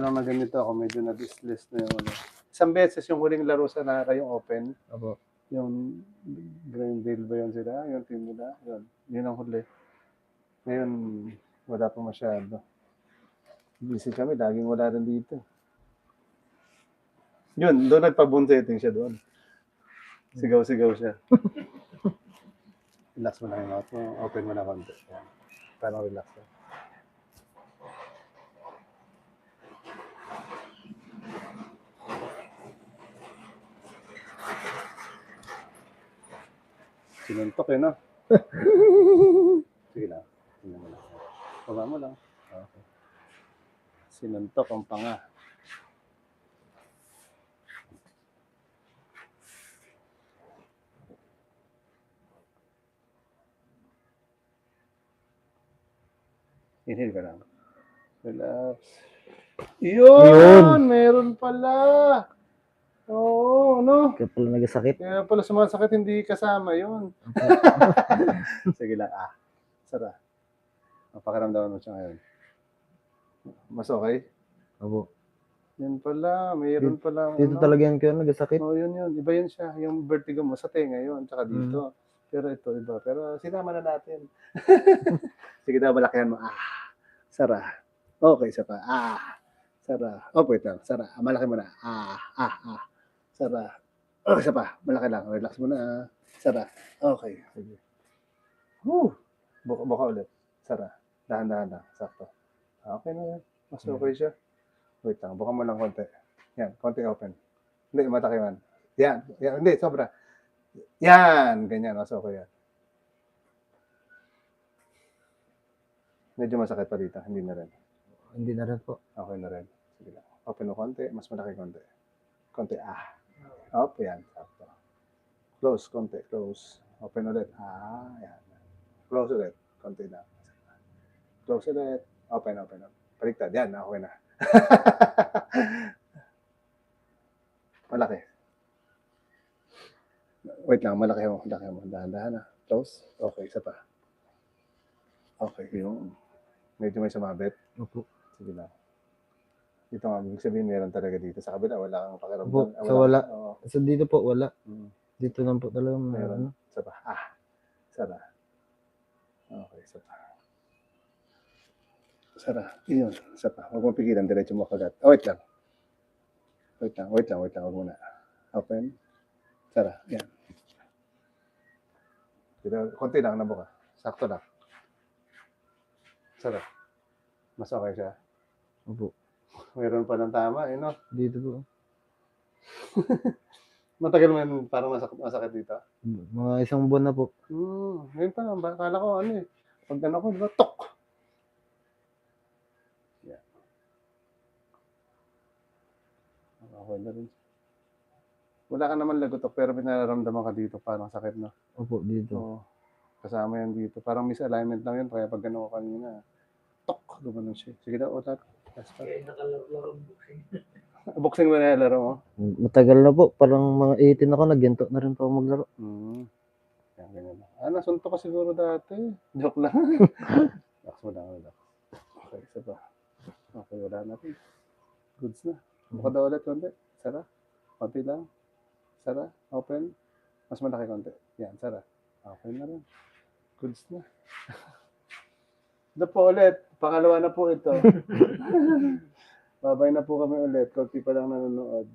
Nung na ganito ako, medyo na-disless na yung ano. Isang beses yung huling laro sa Naka yung open, Opo. yung Greenville ba yun sila? Yung team nila? Yun. Yun ang huli. Ngayon, wala pa masyado. Busy kami, laging wala rin dito. Yun, doon nagpabunsetting siya doon. Sigaw-sigaw siya. relax mo lang yung mouth mo. Open mo na konti. Parang relax lang. Sinuntok eh, no? Sige lang. Tingnan mo lang. Baba mo lang. Okay. Sinuntok ang panga. Inhale ka lang. Relax. Yun! Yun! Meron pala! Ano? Kaya pala nagasakit. Kaya pala sumasakit, hindi kasama yun. Sige lang, ah. Sara. Pakiramdaman mo siya ngayon. Mas okay? Opo. Yan pala, mayroon pala. Dito talaga yan kaya nagasakit. Oo, yun yun. Iba yun siya. Yung vertigo mo sa tenga yun, tsaka dito. Pero ito, iba. Pero sinama na natin. Sige daw, malakihan mo. Ah. Sara. Okay, isa pa. Ah. Sara. Oh, wait lang. Sara. Ah, malaki mo na. Ah. Ah. Ah. Sara. Oh, isa pa. Malaki lang. Relax mo na. ah. Sara. Okay. Sige. Whew. Buka, buka ulit. Sara. Dahan-dahan lang. Sakto. Ah, Okay na yan. Mas okay siya. Wait lang. Buka mo lang konti. Yan. Konti open. Hindi, mata kayo man. Yan. yan. Hindi, sobra. Yan. Ganyan. Mas okay yan. Medyo masakit pa dito. Hindi na rin. Hindi na rin po. Okay na rin. Sige lang. Open mo konti. Mas malaki konti. Konti. Ah. Up. Yan. Sakto. Close. Konti. Close. Open ulit. Ah. Yan. Close ulit. Konti na. Close ulit. Open. Open. open. Baliktad. Yan. Okay na. malaki. Wait lang. Malaki mo. Malaki mo. Dahan-dahan na. Close. Okay. Isa pa. Okay. Yung medyo may sumabit. Opo. Sige lang. Dito nga, ibig sabihin meron talaga dito. Sa kabila, wala kang pakiramdam. Opo, Ah, sa wala. Oo. So dito po, wala. Mm. Dito lang po talaga Meron. meron. Isa pa. Ah. Sara. Okay, isa pa. Sara. Yun. Isa pa. Huwag mo pigilan. Diretso mo kagat. Oh, wait lang. Wait lang. Wait lang. Wait lang. Huwag muna. Open. Sara. Yan. Dito, konti lang na buka. Sakto lang. Sara. Mas okay siya. Opo. Meron pa ng tama, eh, no? Dito po. Matagal mo yun, parang masakit, masakit dito. Mga isang buwan na po. Hmm, ngayon pa lang, akala ko ano eh. Pag ano ko, di ba, tok! Yeah. Okay na rin. Wala ka naman lagotok, pero pinararamdaman ka dito, parang sakit na. Opo, dito. So, kasama yan dito. Parang misalignment lang yun, kaya pag gano'n ko kanina, tok! Gumanon siya. Sige na, utak. Last pa. Boxing mo na laro mo? Matagal na po. Parang mga 18 ako, nagyanto na rin po ako maglaro. Hmm. Yan, ganyan lang. Ah, nasunto ka siguro dati. Joke lang. relax mo lang, relax. Okay, isa pa. Okay, wala na rin. Goods na. Buka daw ulit konti. Sara. Konti lang. Sara. Open. Mas malaki konti. Yan, Sara. Okay na rin. Goods na. Ito po ulit. Pangalawa na po ito. Babay na po kami ulit. Konti pa lang nanonood.